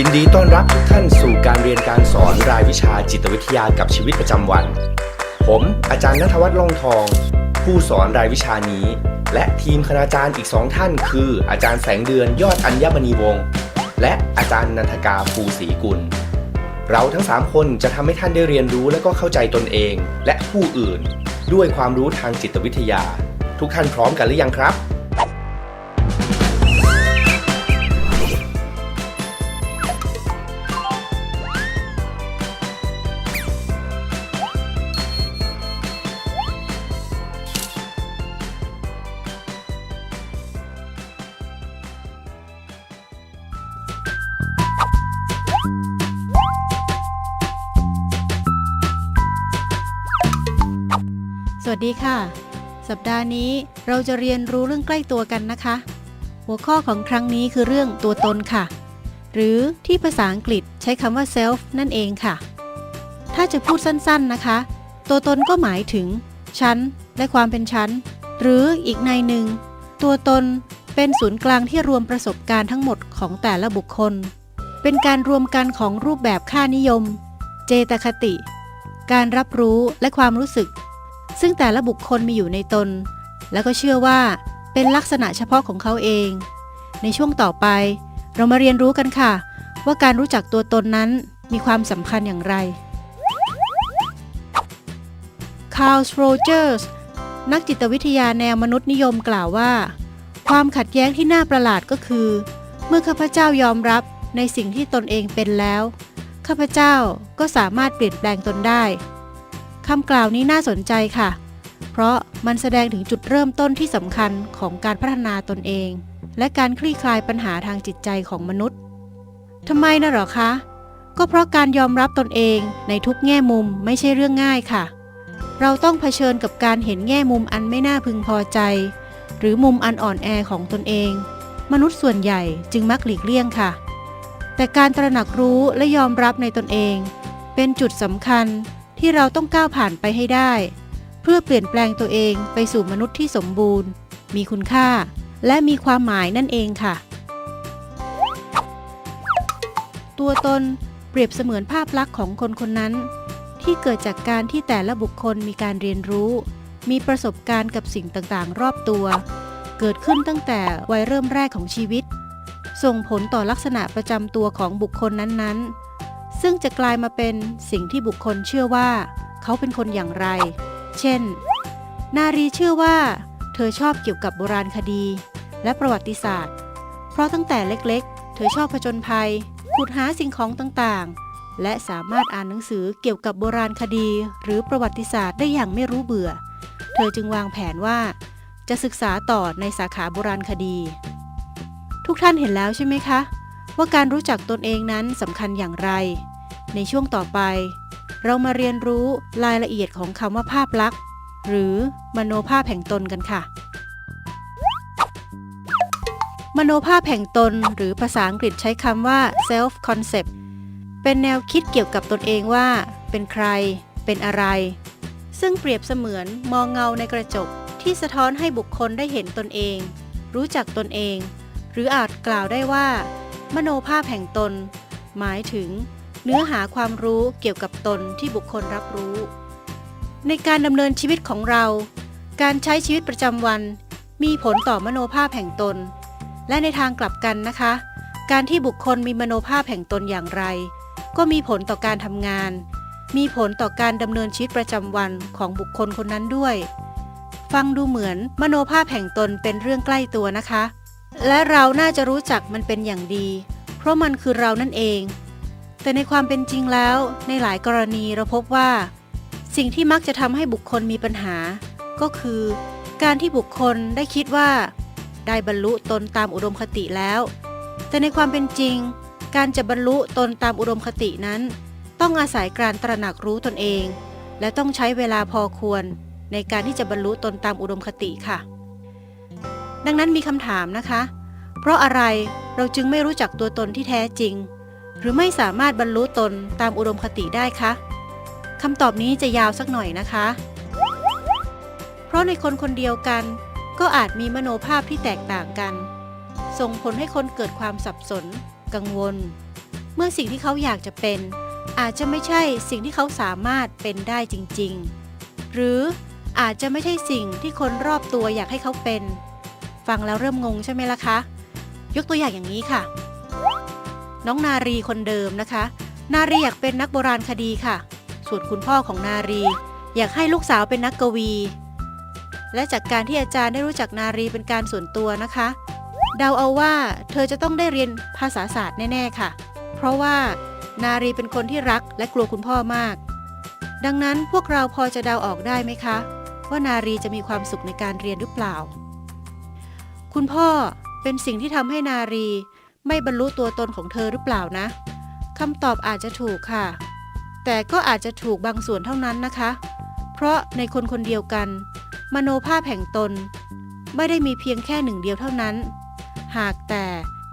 ยินดีต้อนรับทุกท่านสู่การเรียนการสอนรายวิชาจิตวิทยากับชีวิตประจำวัน ผมอาจารย์นัทวัฒน์ล่องทอง ผู้สอนรายวิชานี้ และทีมคณาจารย์อีกสองท่าน คือ อาจารย์แสงเดือนยอดอัญมณีวงศ์และอาจารย์นันทกาภูศรีกุล เราทั้ง 3 คนจะทำให้ท่านได้เรียนรู้และก็เข้าใจตนเอง และผู้อื่น ด้วยความรู้ทางจิตวิทยา ทุกท่านพร้อมกันหรือยังครับ วัสดีค่ะ สัปดาห์นี้เราจะเรียนรู้เรื่องใกล้ตัวกันนะคะ หัวข้อของครั้งนี้คือเรื่องตัวตนค่ะ หรือที่ภาษาอังกฤษใช้คำว่า self นั่นเองค่ะ ถ้าจะพูดสั้นๆนะคะ ตัวตนก็หมายถึงฉันและความเป็นฉันหรืออีกในหนึ่ง ตัวตนเป็นศูนย์กลางที่รวมประสบการณ์ทั้งหมดของแต่ละบุคคล เป็นการรวมกันของรูปแบบค่านิยม เจตคติ การรับรู้และความรู้สึก ซึ่งแต่ละบุคคลมีอยู่ในตน แล้วก็เชื่อว่าเป็นลักษณะเฉพาะของเขาเอง ในช่วงต่อไป เรามาเรียนรู้กันค่ะ ว่าการรู้จักตัวตนนั้นมีความสำคัญอย่างไรคาร์ลโรเจอร์สนักจิตวิทยาแนวมนุษย์นิยมกล่าวว่า ความขัดแย้งที่น่าประหลาดก็คือ เมื่อข้าพเจ้ายอมรับในสิ่งที่ตนเองเป็นแล้ว ข้าพเจ้าก็สามารถเปลี่ยนแปลงตนได้ คำกล่าวนี้น่าสนใจค่ะ เพราะมันแสดงถึงจุดเริ่มต้นที่สำคัญของการพัฒนาตนเอง และการคลี่คลายปัญหาทางจิตใจของมนุษย์ทำไมนะหรอคะ ก็เพราะการยอมรับตนเองในทุกแง่มุมไม่ใช่เรื่องง่ายค่ะ เราต้องเผชิญกับการเห็นแง่มุมอันไม่น่าพึงพอใจ หรือมุมอันอ่อนแอของตนเอง มนุษย์ส่วนใหญ่จึงมักหลีกเลี่ยงค่ะ แต่การตระหนักรู้และยอมรับในตนเอง เป็นจุดสำคัญ ที่เราต้องก้าวผ่านไปให้ได้ เพื่อเปลี่ยนแปลงตัวเองไปสู่มนุษย์ที่สมบูรณ์ มีคุณค่า และมีความหมายนั่นเองค่ะ ตัวตนเปรียบเสมือนภาพลักษณ์ของคนคนนั้น ที่เกิดจากการที่แต่ละบุคคลมีการเรียนรู้ มีประสบการณ์กับสิ่งต่างๆ รอบตัว เกิดขึ้นตั้งแต่วัยเริ่มแรกของชีวิต ส่งผลต่อลักษณะประจำตัวของบุคคลนั้นๆ ซึ่งจะกลายมาเป็นสิ่งที่บุคคลเชื่อว่า เขาเป็นคนอย่างไร เช่น นารีเชื่อว่า เธอชอบเกี่ยวกับโบราณคดี และประวัติศาสตร์ เพราะตั้งแต่เล็กๆ เธอชอบผจญภัยขุดหาสิ่งของต่างๆ และสามารถอ่านหนังสือเกี่ยวกับโบราณคดี หรือประวัติศาสตร์ได้อย่างไม่รู้เบื่อ เธอจึงวางแผนว่า จะศึกษาต่อในสาขาโบราณคดี ทุกท่านเห็นแล้วใช่ไหมคะ ว่าการรู้จักตนเองนั้นสำคัญอย่างไร ในช่วงต่อไป เรามาเรียนรู้รายละเอียดของคำว่าภาพลักษณ์ หรือมโนภาพแห่งตนกันค่ะ มโนภาพแห่งตน หรือภาษาอังกฤษใช้คำว่า self concept เป็นแนวคิดเกี่ยวกับตนเองว่า เป็นใคร เป็นอะไร ซึ่งเปรียบเสมือนมองเงาในกระจก ที่สะท้อนให้บุคคลได้เห็นตนเอง รู้จักตนเอง หรืออาจกล่าวได้ว่า มโนภาพแห่งตน หมายถึง เนื้อหาความรู้เกี่ยวกับตนที่บุคคลรับรู้ ในการดำเนินชีวิตของเรา การใช้ชีวิตประจำวัน มีผลต่อมโนภาพแห่งตน และในทางกลับกันนะคะ การที่บุคคลมีมโนภาพแห่งตนอย่างไร ก็มีผลต่อการทำงาน มีผลต่อการดำเนินชีวิตประจำวันของบุคคลคนนั้นด้วย ฟังดูเหมือนมโนภาพแห่งตนเป็นเรื่องใกล้ตัวนะคะ และเราน่าจะรู้จักมันเป็นอย่างดี เพราะมันคือเรานั่นเอง แต่ในความเป็นจริงแล้ว ในหลายกรณีเราพบว่า สิ่งที่มักจะทำให้บุคคลมีปัญหา ก็คือ การที่บุคคลได้คิดว่า ได้บรรลุตนตามอุดมคติแล้ว แต่ในความเป็นจริง การจะบรรลุตนตามอุดมคตินั้น ต้องอาศัยการตระหนักรู้ตนเอง และต้องใช้เวลาพอควร ในการที่จะบรรลุตนตามอุดมคติค่ะ ดังนั้นมีคำถามนะคะ เพราะอะไรเราจึงไม่รู้จักตัวตนที่แท้จริง หรือไม่สามารถบรรลุตนตามอุดมคติได้คะคำตอบนี้จะยาวสักหน่อยนะคะ เพราะในคนคนเดียวกัน ก็อาจมีมโนภาพที่แตกต่างกัน ส่งผลให้คนเกิดความสับสน กังวล เมื่อสิ่งที่เขาอยากจะเป็น อาจจะไม่ใช่สิ่งที่เขาสามารถเป็นได้จริง ๆ หรืออาจจะไม่ใช่สิ่งที่คนรอบตัวอยากให้เขาเป็น ฟังแล้วเริ่มงงใช่ไหมล่ะคะ ยกตัวอย่างอย่างนี้ค่ะ น้องนารีคนเดิมนะคะ นารีอยากเป็นนักโบราณคดีค่ะ ส่วนคุณพ่อของนารี อยากให้ลูกสาวเป็นนักกวี และจากการที่อาจารย์ได้รู้จักนารีเป็นการส่วนตัวนะคะ เดาเอาว่าเธอจะต้องได้เรียนภาษาศาสตร์แน่ ๆ ค่ะ เพราะว่านารีเป็นคนที่รักและกลัวคุณพ่อมาก ดังนั้นพวกเราพอจะเดาออกได้ไหมคะ ว่านารีจะมีความสุขในการเรียนหรือเปล่า คุณพ่อเป็นสิ่งที่ทำให้นารี ไม่บรรลุตัวตนของเธอหรือเปล่านะคำตอบอาจจะถูกค่ะ แต่ก็อาจจะถูกบางส่วนเท่านั้นนะคะ เพราะในคนคนเดียวกัน มโนภาพแห่งตน ไม่ได้มีเพียงแค่หนึ่งเดียวเท่านั้น หากแต่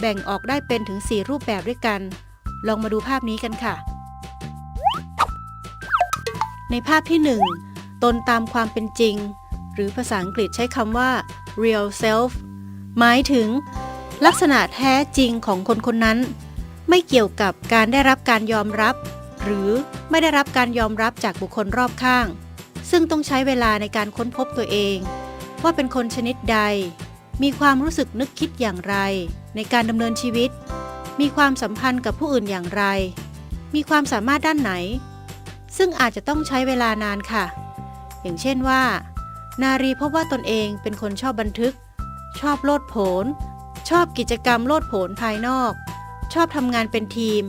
แบ่งออกได้เป็นถึง 4 รูปแบบด้วยกัน ลองมาดูภาพนี้กันค่ะ ในภาพที่ 1 ตนตามความเป็นจริง หรือภาษาอังกฤษใช้คำว่า real self หมายถึง ลักษณะแท้จริงของคนคนนั้น ไม่เกี่ยวกับการได้รับการยอมรับ หรือไม่ได้รับการยอมรับจากบุคคลรอบข้าง ซึ่งต้องใช้เวลาในการค้นพบตัวเอง ว่าเป็นคนชนิดใด มีความรู้สึกนึกคิดอย่างไร ในการดำเนินชีวิต มีความสัมพันธ์กับผู้อื่นอย่างไร มีความสามารถด้านไหน ซึ่งอาจจะต้องใช้เวลานานค่ะ อย่างเช่นว่า นารีพบว่าตนเองเป็นคนชอบบันทึก ชอบโลดโผน ชอบกิจกรรมโลดโผนภายนอก ชอบทำงานเป็นทีม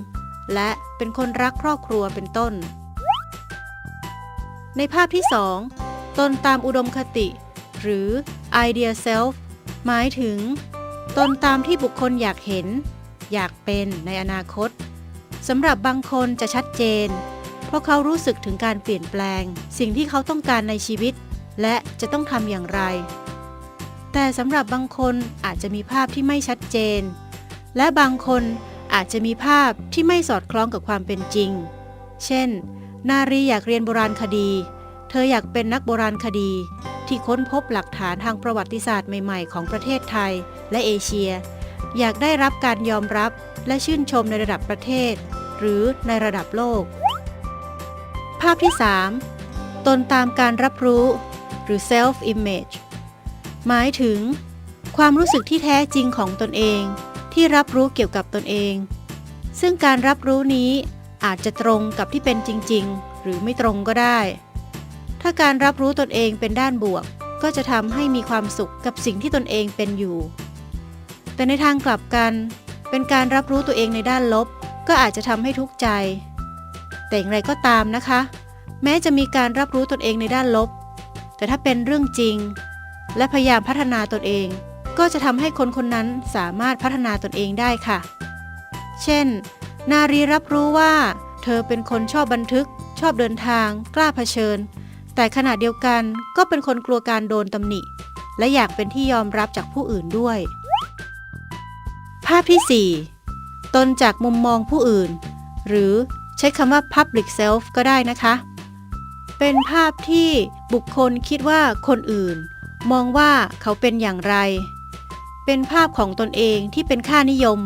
และเป็นคนรักครอบครัวเป็นต้น ในภาพที่ 2 ตนตามอุดมคติ หรือ idea self หมายถึง ตนตามที่บุคคลอยากเห็น อยากเป็นในอนาคตสำหรับบางคนจะชัดเจน เพราะเขารู้สึกถึงการเปลี่ยนแปลง สิ่งที่เขาต้องการในชีวิต และจะต้องทำอย่างไร แต่สำหรับบางคนอาจจะมีภาพที่ไม่ชัดเจน และบางคนอาจจะมีภาพที่ไม่สอดคล้องกับความเป็นจริง เช่น นารีอยากเรียนโบราณคดี เธออยากเป็นนักโบราณคดี ที่ค้นพบหลักฐานทางประวัติศาสตร์ใหม่ๆ ของประเทศไทยและเอเชีย อยากได้รับการยอมรับและชื่นชมในระดับประเทศ หรือในระดับโลก ภาพที่ 3 ตนตามการรับรู้ หรือ self image หมายถึง ความรู้สึกที่แท้จริงของตนเอง ที่รับรู้เกี่ยวกับตนเอง ซึ่งการรับรู้นี้อาจจะตรงกับที่เป็นจริง ๆ หรือไม่ตรงก็ได้ ถ้าการรับรู้ตนเองเป็นด้านบวก ก็จะทำให้มีความสุขกับสิ่งที่ตนเองเป็นอยู่ แต่ในทางกลับกัน เป็นการรับรู้ตัวเองในด้านลบ ก็อาจจะทำให้ทุกข์ใจ แต่อย่างไรก็ตามนะคะ แม้จะมีการรับรู้ตนเองในด้านลบ แต่ถ้าเป็นเรื่องจริง และพยายามพัฒนาตนเอง ก็จะทำให้คนคนนั้นสามารถพัฒนาตนเองได้ค่ะ เช่น นารีรับรู้ว่า เธอเป็นคนชอบบันทึก ชอบเดินทาง กล้าเผชิญ แต่ขณะเดียวกันก็เป็นคนกลัวการโดนตำหนิ และอยากเป็นที่ยอมรับจากผู้อื่นด้วย ภาพที่ 4 ตนจากมุมมองผู้อื่น หรือใช้คำว่า public self ก็ได้นะคะ เป็นภาพที่บุคคลคิดว่าคนอื่น มองว่าเขาเป็นอย่างไร เป็นภาพของตนเองที่เป็นค่านิยม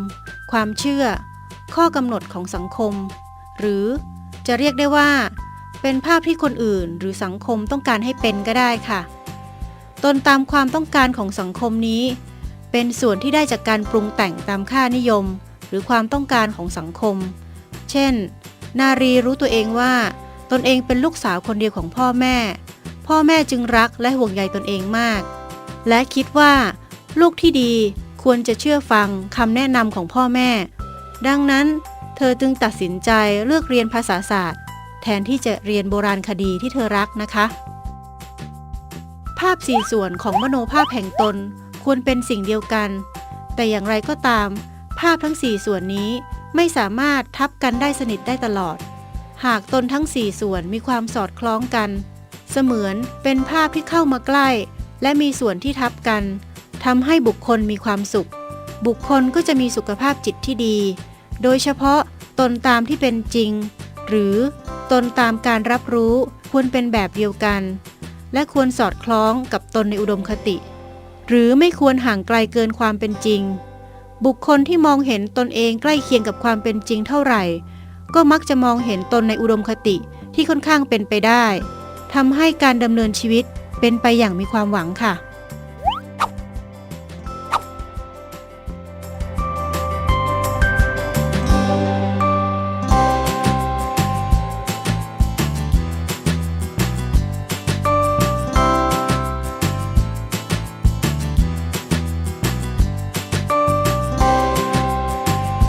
ความเชื่อ ข้อกำหนดของสังคม หรือจะเรียกได้ว่า เป็นภาพที่คนอื่นหรือสังคมต้องการให้เป็นก็ได้ค่ะ ตนตามความต้องการของสังคมนี้ เป็นส่วนที่ได้จากการปรุงแต่งตามค่านิยม หรือความต้องการของสังคม เช่น นารีรู้ตัวเองว่า ตนเองเป็นลูกสาวคนเดียวของพ่อแม่ พ่อแม่จึงรักและห่วงใยตนเองมาก และคิดว่า ลูกที่ดีควรจะเชื่อฟังคำแนะนำของพ่อแม่ ดังนั้น เธอจึงตัดสินใจเลือกเรียนภาษาศาสตร์ แทนที่จะเรียนโบราณคดีที่เธอรักนะคะ ภาพสี่ส่วนของมโนภาพแห่งตนควรเป็นสิ่งเดียวกัน แต่อย่างไรก็ตาม ภาพทั้งสี่ส่วนนี้ไม่สามารถทับกันได้สนิทได้ตลอด หากตนทั้งสี่ส่วนมีความสอดคล้องกัน เสมือนเป็นภาพที่เข้ามาใกล้ และมีส่วนที่ทับกันทำให้บุคคลมีความสุข บุคคลก็จะมีสุขภาพจิตที่ดี โดยเฉพาะตนตามที่เป็นจริง หรือตนตามการรับรู้ควรเป็นแบบเดียวกัน และควรสอดคล้องกับตนในอุดมคติ หรือไม่ควรห่างไกลเกินความเป็นจริง บุคคลที่มองเห็นตนเองใกล้เคียงกับความเป็นจริงเท่าไหร่ ก็มักจะมองเห็นตนในอุดมคติที่ค่อนข้างเป็นไปได้ ทำให้การดำเนินชีวิตเป็นไปอย่างมีความหวังค่ะ